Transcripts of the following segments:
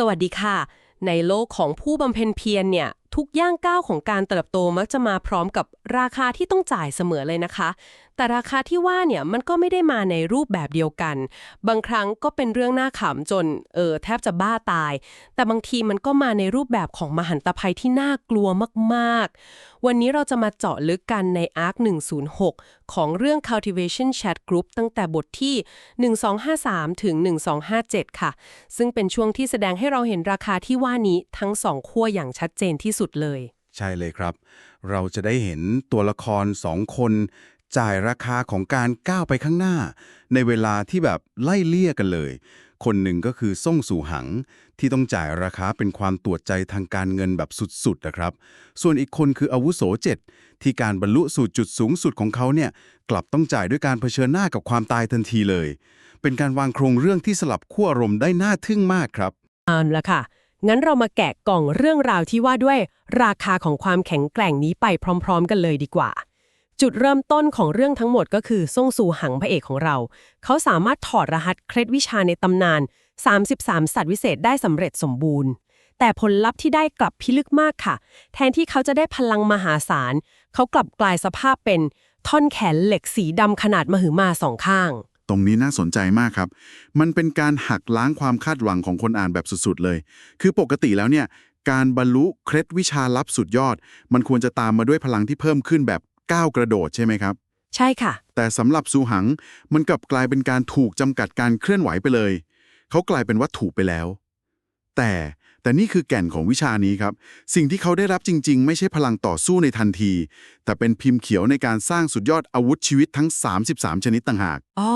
สวัสดีค่ะ ในโลกของผู้บำเพ็ญเพียรเนี่ย ทุกย่างก้าวของการเติบโตมักจะมาพร้อมกับราคาที่ต้องจ่ายเสมอเลยนะคะ แต่ราคาที่ว่าเนี่ยมันก็ไม่ได้มาในรูปแบบเดียวกัน บางครั้งก็เป็นเรื่องน่าขำจนเออแทบจะบ้าตาย แต่บางทีมันก็มาในรูปแบบของมหันตภัยที่น่ากลัวมากๆ วันนี้เราจะมาเจาะลึกกันใน ARC 106 ของเรื่อง cultivation chat group ตั้งแต่บทที่ 1253 ถึง 1257 ค่ะ ซึ่งเป็นช่วงที่แสดงให้เราเห็นราคาที่ว่านี้ทั้งสองขั้วอย่างชัดเจนที่สุดเลย ใช่เลยครับ เราจะได้เห็นตัวละครสองคน จ่ายราคาของการก้าวไปข้างหน้า ในเวลาที่แบบไล่เลี่ยกันเลย คนหนึ่งก็คือส่งสู่หัง ที่ต้องจ่ายราคาเป็นความตรวจใจทางการเงินแบบสุดๆนะครับ ส่วนอีกคนคืออาวุโสเจ็ดที่การบรรลุสู่จุดสูงสุดของเขาเนี่ยกลับต้องจ่ายด้วยการเผชิญหน้ากับความตายทันทีเลย เป็นการวางโครงเรื่องที่สลับขั้วอารมณ์ได้น่าทึ่งมากครับเอาละค่ะงั้นเรามาแกะกล่องเรื่องราวที่ว่าด้วยราคาของความแข็งแกร่งนี้ไปพร้อม ๆ กันเลยดีกว่า จุดเริ่มต้นของเรื่องทั้งหมดก็คือซ่งซูหังพระเอกของเรา เขาสามารถถอดรหัสเคล็ดวิชาในตำนาน 33 สัตว์วิเศษได้สำเร็จสมบูรณ์ แต่ผลลัพธ์ที่ได้กลับพิลึกมากค่ะ แทนที่เขาจะได้พลังมหาศาล เขากลับกลายสภาพเป็นท่อนแขนเหล็กสีดำขนาดมหึมาสองข้าง ตรงนี้น่าสนใจมากครับ มันเป็นการหักล้างความคาดหวังของคนอ่านแบบสุดๆเลย คือปกติแล้วเนี่ยการบรรลุเคล็ดวิชาลับสุดยอด มันควรจะตามมาด้วยพลังที่เพิ่มขึ้นแบบ ก้าวกระโดดใช่ไหมครับ ใช่ค่ะ แต่สำหรับซูหังมันกลับกลายเป็นการถูกจำกัดการเคลื่อนไหวไปเลย เขากลายเป็นวัตถุไปแล้ว แต่แต่นี่คือแก่นของวิชานี้ครับ สิ่งที่เขาได้รับจริง ๆ ไม่ใช่พลังต่อสู้ในทันที แต่เป็นพิมพ์เขียวในการสร้างสุดยอดอาวุธชีวิตทั้ง 33 ชนิดต่างหาก อ๋อ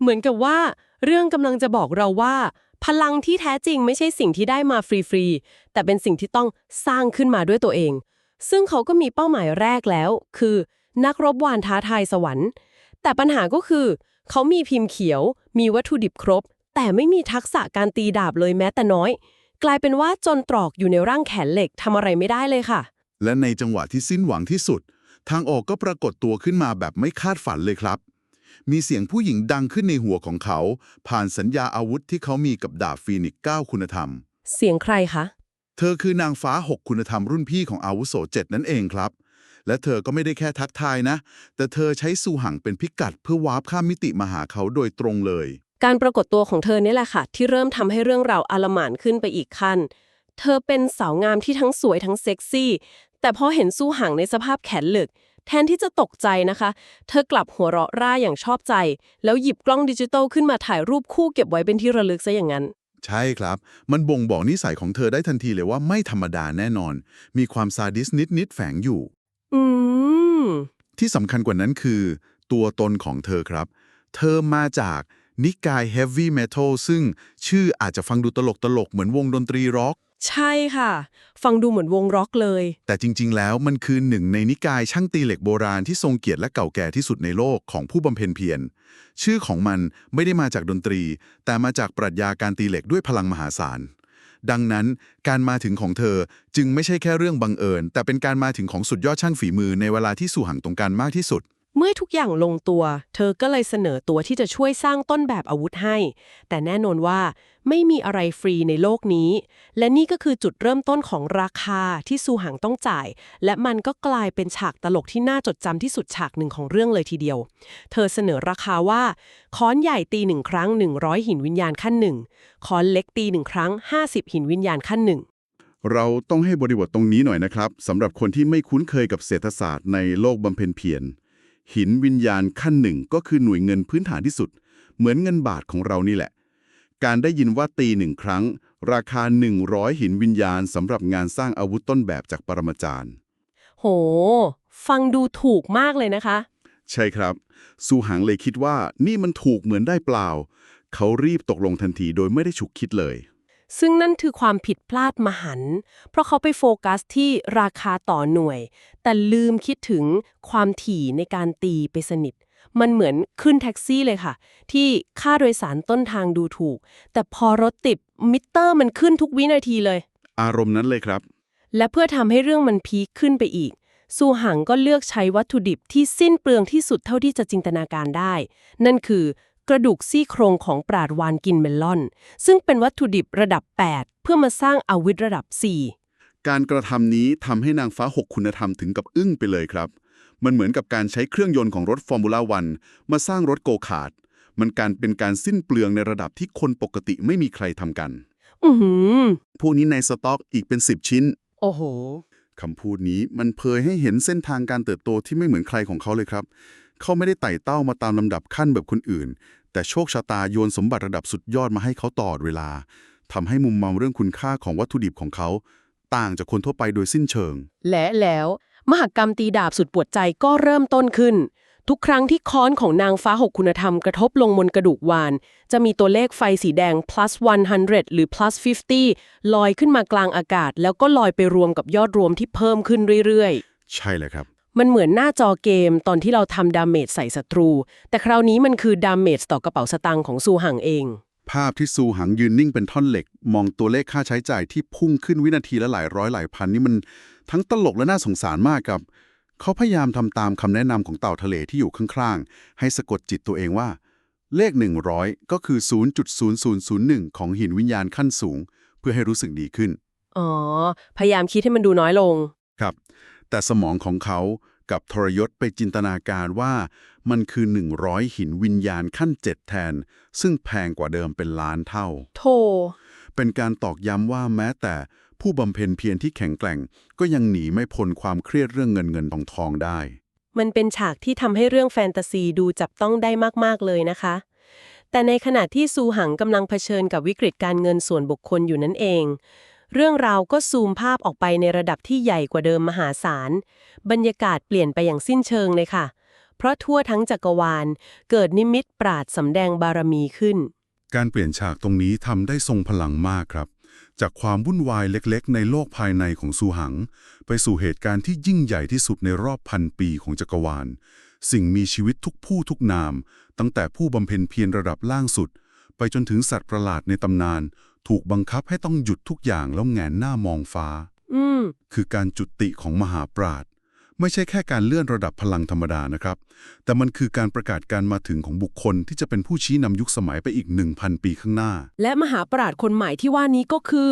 เหมือนกับว่า เรื่องกำลังจะบอกเราว่า พลังที่แท้จริงไม่ใช่สิ่งที่ได้มาฟรี ๆ แต่เป็นสิ่งที่ต้องสร้างขึ้นมาด้วยตัวเอง ซึ่งเขาก็มีเป้าหมายแรกแล้ว คือ นักรบวานท้าทายสวรรค์ แต่ปัญหาก็คือ เขามีพิมพ์เขียว มีวัตถุดิบครบ แต่ไม่มีทักษะการตีดาบเลยแม้แต่น้อย กลายเป็นว่าจนตรอกอยู่ในร่างแขนเหล็กทำอะไรไม่ได้เลยค่ะ และในจังหวะที่สิ้นหวังที่สุด ทางออกก็ปรากฏตัวขึ้นมาแบบไม่คาดฝันเลยครับ มีเสียงผู้หญิงดังขึ้นในหัวของเขา ผ่านสัญญาอาวุธที่เขามีกับดาบฟีนิกซ์9คุณธรรม เสียงใครคะเธอคือนางฟ้า 6 คุณธรรมรุ่นพี่ของอาวุโสเจ็ดนั่นเองครับ และเธอก็ไม่ได้แค่ทักทายนะ แต่เธอใช้สูหังเป็นพิกัดเพื่อวาร์ปข้ามมิติมาหาเขาโดยตรงเลย การปรากฏตัวของเธอเนี่ยแหละค่ะ ที่เริ่มทำให้เรื่องราวอลหม่านขึ้นไปอีกขั้น เธอเป็นสาวงามที่ทั้งสวยทั้งเซ็กซี่ แต่พอเห็นสู้ห่างในสภาพแขนเหล็กแทนที่จะตกใจนะคะ เธอกลับหัวเราะร่าอย่างชอบใจ แล้วหยิบกล้องดิจิตอลขึ้นมาถ่ายรูปคู่เก็บไว้เป็นที่ระลึกซะอย่างนั้น ใช่ครับ มันบ่งบอกนิสัยของเธอได้ทันทีเลยว่าไม่ธรรมดาแน่นอน มีความซาดิสนิดๆแฝงอยู่ อืม ที่สำคัญกว่านั้นคือ ตัวตนของเธอครับ เธอมาจากนิกายเฮฟวี่เมทัลซึ่งชื่ออาจจะฟังดูตลกตลกๆเหมือนวงดนตรีร็อก ใช่ค่ะ ฟังดูเหมือนวงร็อกเลย แต่จริง ๆ แล้วมันคือหนึ่งในนิกายช่างตีเหล็กโบราณที่ทรงเกียรติและเก่าแก่ที่สุดในโลกของผู้บำเพ็ญเพียร ชื่อของมันไม่ได้มาจากดนตรี แต่มาจากปรัชญาการตีเหล็กด้วยพลังมหาศาล ดังนั้นการมาถึงของเธอจึงไม่ใช่แค่เรื่องบังเอิญ แต่เป็นการมาถึงของสุดยอดช่างฝีมือในเวลาที่สู่ห่างตรงกันมากที่สุด เมื่อทุกอย่างลงตัว เธอก็เลยเสนอตัวที่จะช่วยสร้างต้นแบบอาวุธให้ แต่แน่นอนว่าไม่มีอะไรฟรีในโลกนี้ และนี่ก็คือจุดเริ่มต้นของราคาที่ซูหังต้องจ่าย และมันก็กลายเป็นฉากตลกที่น่าจดจำที่สุดฉากหนึ่งของเรื่องเลยทีเดียว เธอเสนอราคาว่าค้อนใหญ่ตีหนึ่งครั้ง 100 หินวิญญาณขั้นหนึ่งค้อนเล็กตีหนึ่งครั้ง 50 หินวิญญาณขั้นหนึ่งเราต้องให้บริบทตรงนี้หน่อยนะครับสำหรับคนที่ไม่คุ้นเคยกับเศรษฐศาสตร์ในโลกบำเพ็ญเพียร หินวิญญาณขั้นหนึ่งก็คือหน่วยเงินพื้นฐานที่สุด เหมือนเงินบาทของเรานี่แหละ การได้ยินว่าตีหนึ่งครั้ง ราคา 100 หินวิญญาณสำหรับงานสร้างอาวุธต้นแบบจากปรมาจารย์ โห ฟังดูถูกมากเลยนะคะ ใช่ครับ สูหังเลยคิดว่านี่มันถูกเหมือนได้เปล่า เขารีบตกลงทันทีโดยไม่ได้ฉุกคิดเลย ซึ่งนั่นคือความผิดพลาดมหันต์เพราะเขาไปโฟกัสที่ราคาต่อหน่วย แต่ลืมคิดถึงความถี่ในการตีไปสนิท มันเหมือนขึ้นแท็กซี่เลยค่ะ ที่ค่าโดยสารต้นทางดูถูก แต่พอรถติดมิเตอร์มันขึ้นทุกวินาทีเลย อารมณ์นั้นเลยครับ และเพื่อทำให้เรื่องมันพีคขึ้นไปอีกซูหังก็เลือกใช้วัตถุดิบที่สิ้นเปลืองที่สุดเท่าที่จะจินตนาการได้ นั่นคือ กระดูกซี่โครงของปราดวานกินเมลอน ซึ่งเป็นวัตถุดิบระดับ 8 เพื่อมาสร้างอาวุธระดับ 4 การกระทำนี้ทำให้นางฟ้าหกคุณธรรมถึงกับอึ้งไปเลยครับ มันเหมือนกับการใช้เครื่องยนต์ของรถฟอร์มูล่าวันมาสร้างรถโกคาร์ดมันการเป็นการสิ้นเปลืองในระดับที่คนปกติไม่มีใครทำกัน อือหือพวกนี้ในสต็อกอีกเป็น 10 ชิ้น โอ้โหคำพูดนี้มันเผยให้เห็นเส้นทางการเติบโตที่ไม่เหมือนใครของเขาเลยครับ เขาไม่ได้ไต่เต้ามาตามลำดับขั้นแบบคนอื่น แต่โชคชะตาโยนสมบัติระดับสุดยอดมาให้เขาตลอดเวลาทำให้มุมมองเรื่องคุณค่าของวัตถุดิบของเขา ต่างจากคนทั่วไปโดยสิ้นเชิง และแล้ว มหกรรมตีดาบสุดปวดใจก็เริ่มต้นขึ้น ทุกครั้งที่ค้อนของนางฟ้าหกคุณธรรมกระทบลงบนกระดูกวาน จะมีตัวเลขไฟสีแดง plus 100 หรือ plus 50 ลอยขึ้นมากลางอากาศ แล้วก็ลอยไปรวมกับยอดรวมที่เพิ่มขึ้นเรื่อยใช่เลยครับๆ มันเหมือนหน้าจอเกมตอนที่เราทำดาเมจใส่ศัตรู แต่คราวนี้มันคือดาเมจต่อกระเป๋าสตางค์ของซูหังเอง ภาพที่ซูหังยืนนิ่งเป็นท่อนเหล็ก มองตัวเลขค่าใช้จ่ายที่พุ่งขึ้นวินาทีละหลายร้อยหลายพันนี่มันทั้งตลกและน่าสงสารมากครับ เขาพยายามทำตามคำแนะนำของเต่าทะเลที่อยู่ข้างๆ ให้สะกดจิตตัวเองว่า เลข 100 ก็คือ 0.0001 ของหินวิญญาณขั้นสูง เพื่อให้รู้สึกดีขึ้น อ๋อ พยายามคิดให้มันดูน้อยลง ครับ แต่สมองของเขากับทรยศไปจินตนาการว่ามันคือ 100 หินวิญญาณขั้นเจ็ดแทน ซึ่งแพงกว่าเดิมเป็นล้านเท่า โธ เป็นการตอกย้ำว่าแม้แต่ผู้บำเพ็ญเพียรที่แข็งแกร่ง ก็ยังหนีไม่พ้นความเครียดเรื่องเงินเงินทองทองได้ มันเป็นฉากที่ทำให้เรื่องแฟนตาซีดูจับต้องได้มาก ๆ เลยนะคะ แต่ในขณะที่ซูหังกำลังเผชิญกับวิกฤตการเงินส่วนบุคคลอยู่นั่นเอง เรื่องราวก็ซูมภาพออกไปในระดับที่ใหญ่กว่าเดิมมหาศาล บรรยากาศเปลี่ยนไปอย่างสิ้นเชิงเลยค่ะ เพราะทั่วทั้งจักรวาล เกิดนิมิตปราดสำแดงบารมีขึ้น การเปลี่ยนฉากตรงนี้ทำได้ทรงพลังมากครับ จากความวุ่นวายเล็กๆ ในโลกภายในของซูหัง ไปสู่เหตุการณ์ที่ยิ่งใหญ่ที่สุดในรอบพันปีของจักรวาล สิ่งมีชีวิตทุกผู้ทุกนาม ตั้งแต่ผู้บำเพ็ญเพียรระดับล่างสุด ไปจนถึงสัตว์ประหลาดในตำนาน ถูกบังคับให้ต้องหยุดทุกอย่างแล้วแงนหน้ามองฟ้า อืม คือการจุติของมหาปราชญ์ไม่ใช่แค่การเลื่อนระดับพลังธรรมดานะครับ แต่มันคือการประกาศการมาถึงของบุคคลที่จะเป็นผู้ชี้นำยุคสมัยไปอีก 1,000 ปีข้างหน้า และมหาปราชญ์คนใหม่ที่ว่านี้ก็คือ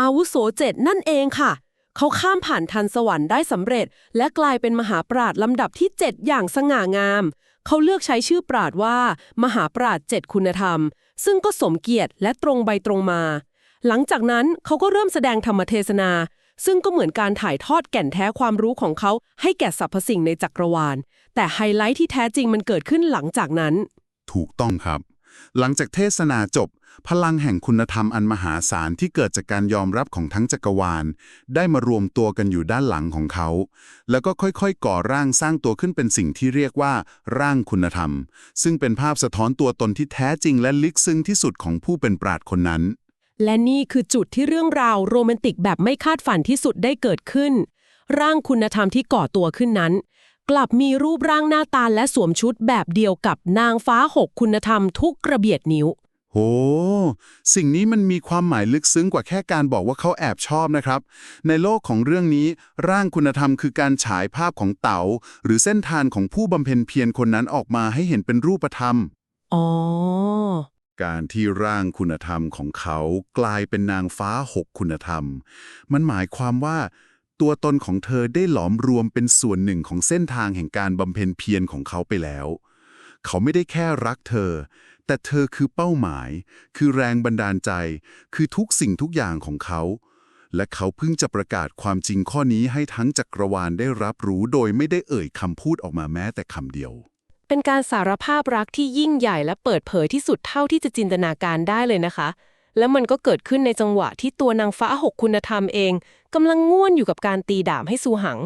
อาวุโสเจ็ดนั่นเองค่ะ เขาข้ามผ่านทันสวรรค์ได้สำเร็จ และกลายเป็นมหาปราชญ์ลำดับที่ 7 อย่างสง่างาม เขาเลือกใช้ชื่อปราดว่า มหาปราดเจ็ดคุณธรรม ซึ่งก็สมเกียรติและตรงไปตรงมา หลังจากนั้นเขาก็เริ่มแสดงธรรมเทศนา ซึ่งก็เหมือนการถ่ายทอดแก่นแท้ความรู้ของเขา ให้แก่สรรพสิ่งในจักรวาล แต่ไฮไลท์ที่แท้จริงมันเกิดขึ้นหลังจากนั้น ถูกต้องครับ หลังจากเทศนาจบ พลังแห่งคุณธรรมอันมหาศาลที่เกิดจากการยอมรับของทั้งจักรวาล ได้มารวมตัวกันอยู่ด้านหลังของเขา แล้วก็ค่อยๆ ก่อร่างสร้างตัวขึ้นเป็นสิ่งที่เรียกว่า ร่างคุณธรรม ซึ่งเป็นภาพสะท้อนตัวตนที่แท้จริงและลึกซึ้งที่สุดของผู้เป็นปราดคนนั้น และนี่คือจุดที่เรื่องราวโรแมนติกแบบไม่คาดฝันที่สุดได้เกิดขึ้น ร่างคุณธรรมที่ก่อตัวขึ้นนั้น กลับมีรูปร่างหน้าตาและสวมชุดแบบเดียวกับนางฟ้าหกคุณธรรมทุกกระเบียดนิ้ว โห สิ่งนี้มันมีความหมายลึกซึ้งกว่าแค่การบอกว่าเขาแอบชอบนะครับ ในโลกของเรื่องนี้ ร่างคุณธรรมคือการฉายภาพของเต๋าหรือเส้นทางของผู้บำเพ็ญเพียรคนนั้นออกมาให้เห็นเป็นรูปธรรม อ๋อ การที่ร่างคุณธรรมของเขากลายเป็นนางฟ้าหกคุณธรรม มันหมายความว่า ตัวตนของเธอได้หลอมรวมเป็นส่วนหนึ่งของเส้นทางแห่งการบำเพ็ญเพียรของเขาไปแล้ว เขาไม่ได้แค่รักเธอ แต่เธอคือเป้าหมาย คือแรงบันดาลใจ คือทุกสิ่งทุกอย่างของเขา และเขาเพิ่งจะประกาศความจริงข้อนี้ให้ทั้งจักรวาลได้รับรู้โดยไม่ได้เอ่ยคำพูดออกมาแม้แต่คำเดียว เป็นการสารภาพรักที่ยิ่งใหญ่และเปิดเผยที่สุดเท่าที่จะจินตนาการได้เลยนะคะ แล้วมันก็เกิดขึ้นในจังหวะที่ตัวนางฟ้าหกคุณธรรมเองกำลังง่วนอยู่กับการตีดาบให้ซูหัง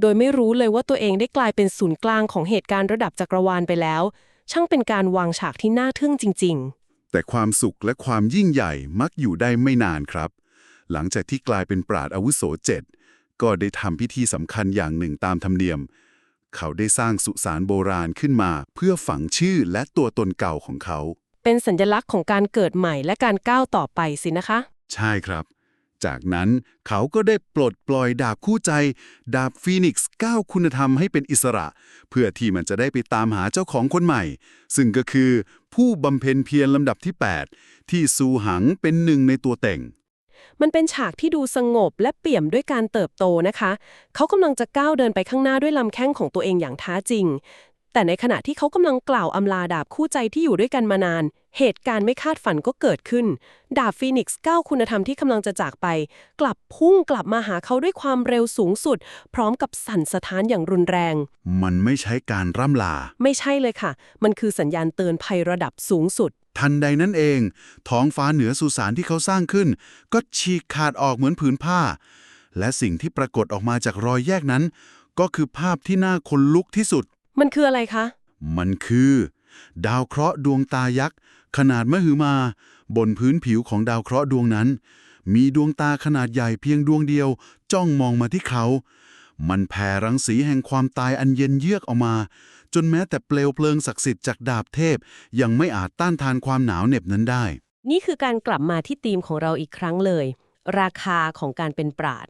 โดยไม่รู้เลยว่าตัวเองได้กลายเป็นศูนย์กลางของเหตุการณ์ระดับจักรวาลไปแล้ว ช่างเป็นการวางฉากที่น่าทึ่งจริง ๆ แต่ความสุขและความยิ่งใหญ่มักอยู่ได้ไม่นานครับ หลังจากที่กลายเป็นปราดอาวุโสเจ็ดก็ได้ทำพิธีสำคัญอย่างหนึ่งตามธรรมเนียม เขาได้สร้างสุสานโบราณขึ้นมา เพื่อฝังชื่อและตัวตนเก่าของเขา เป็นสัญลักษณ์ของการเกิดใหม่และการก้าวต่อไปสินะคะ ใช่ครับ จากนั้นเขาก็ได้ปลดปล่อยดาบคู่ใจ ดาบฟีนิกซ์ก้าวคุณธรรมให้เป็นอิสระ เพื่อที่มันจะได้ไปตามหาเจ้าของคนใหม่ ซึ่งก็คือผู้บำเพ็ญเพียรลำดับที่ 8 ที่ซูหังเป็นหนึ่งในตัวเต่งมันเป็นฉากที่ดูสงบและเปี่ยมด้วยการเติบโตนะคะ เขากำลังจะก้าวเดินไปข้างหน้าด้วยลำแข้งของตัวเองอย่างท้าจริง แต่ในขณะที่เขากำลังกล่าวอำลาดาบคู่ใจที่อยู่ด้วยกันมานาน เหตุการณ์ไม่คาดฝันก็เกิดขึ้น ดาบฟีนิกซ์ก้าวคุณธรรมที่กำลังจะจากไป กลับพุ่งกลับมาหาเขาด้วยความเร็วสูงสุด พร้อมกับสั่นสะท้านอย่างรุนแรง มันไม่ใช้การร่ำลา ไม่ใช่เลยค่ะ มันคือสัญญาณเตือนภัยระดับสูงสุด ทันใดนั้นเอง ท้องฟ้าเหนือสุสานที่เขาสร้างขึ้น ก็ฉีกขาดออกเหมือนผืนผ้า และสิ่งที่ปรากฏออกมาจากรอยแยกนั้น ก็คือภาพที่น่าขนลุกที่สุด มันคืออะไรคะ มันคือ ดาวเคราะห์ดวงตายักษ์ ขนาดมหึมา บนพื้นผิวของดาวเคราะห์ดวงนั้น มีดวงตาขนาดใหญ่เพียงดวงเดียว จ้องมองมาที่เขา มันแผ่รังสีแห่งความตายอันเย็นเยือกออกมา จนแม้แต่เปลวเพลิงศักดิ์สิทธิ์จากดาบเทพ ยังไม่อาจต้านทานความหนาวเหน็บนั้นได้ นี่คือการกลับมาที่ธีมของเราอีกครั้งเลย ราคาของการเป็นปราด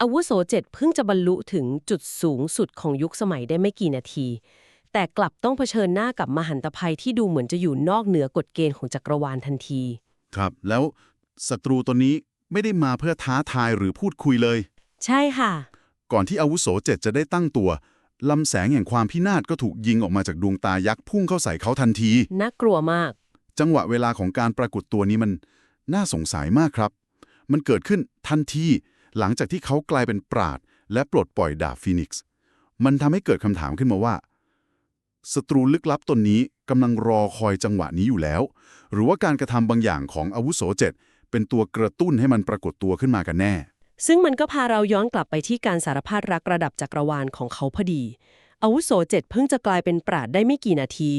อาวุโสเจ็ดเพิ่งจะบรรลุถึงจุดสูงสุดของยุคสมัยได้ไม่กี่นาที แต่กลับต้องเผชิญหน้ากับมหันตภัยที่ดูเหมือนจะอยู่นอกเหนือกฎเกณฑ์ของจักรวาลทันที ครับ แล้วศัตรูตัวนี้ไม่ได้มาเพื่อท้าทายหรือพูดคุยเลย ใช่ค่ะ ก่อนที่อาวุโสเจ็ดจะได้ตั้งตัวลำแสงแห่งความพินาศก็ถูกยิงออกมาจากดวงตายักษ์พุ่งเข้าใส่เขาทันที น่ากลัวมาก จังหวะเวลาของการปรากฏตัวนี้มันน่าสงสัยมากครับ มันเกิดขึ้นทันที หลังจากที่เขากลายเป็นปราดและปลดปล่อยดาบฟีนิกซ์ มันทำให้เกิดคำถามขึ้นมาว่าศัตรูลึกลับตนนี้กำลังรอคอยจังหวะนี้อยู่แล้ว หรือว่าการกระทำบางอย่างของอาวุโสเจ็ดเป็นตัวกระตุ้นให้มันปรากฏตัวขึ้นมากันแน่ ซึ่งมันก็พาเราย้อนกลับไปที่การสารภาพรักระดับจักรวาลของเขาพอดีอาวุโสเจ็ดเพิ่งจะกลายเป็นปราดได้ไม่กี่นาที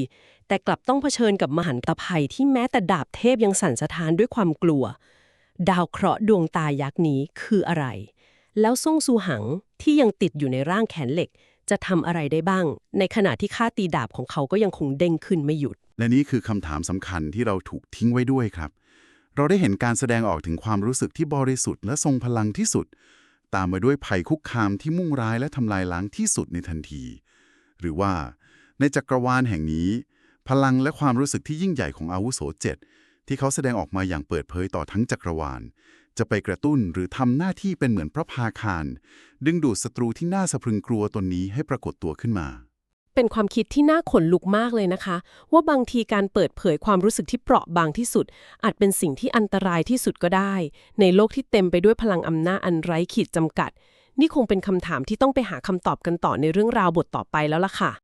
แต่กลับต้องเผชิญกับมหันตภัยที่แม้แต่ดาบเทพยังสั่นสะท้านด้วยความกลัว ดาวเคราะห์ดวงตายักษ์นี้คืออะไร แล้วซ่งซูหังที่ยังติดอยู่ในร่างแขนเหล็ก จะทำอะไรได้บ้าง ในขณะที่ค่าตีดาบของเขาก็ยังคงเด้งขึ้นไม่หยุด และนี่คือคำถามสำคัญที่เราถูกทิ้งไว้ด้วยครับ เราได้เห็นการแสดงออกถึงความรู้สึกที่บริสุทธิ์และทรงพลังที่สุด ตามมาด้วยภัยคุกคามที่มุ่งร้ายและทำลายล้างที่สุดในทันที หรือว่า ในจักรวาลแห่งนี้ พลังและความรู้สึกที่ยิ่งใหญ่ของอาวุโสเจ็ด ที่เขาแสดงออกมาอย่างเปิดเผยต่อทั้งจักรวาล จะไปกระตุ้นหรือทำหน้าที่เป็นเหมือนพระพาคารดึงดูดศัตรูที่น่าสะพรึงกลัวตนนี้ให้ปรากฏตัวขึ้นมา เป็นความคิดที่น่าขนลุกมากเลยนะคะ ว่าบางทีการเปิดเผยความรู้สึกที่เปราะบางที่สุด อาจเป็นสิ่งที่อันตรายที่สุดก็ได้ ในโลกที่เต็มไปด้วยพลังอำนาจอันไร้ขีดจำกัด นี่คงเป็นคำถามที่ต้องไปหาคำตอบกันต่อในเรื่องราวบทต่อไปแล้วล่ะค่ะ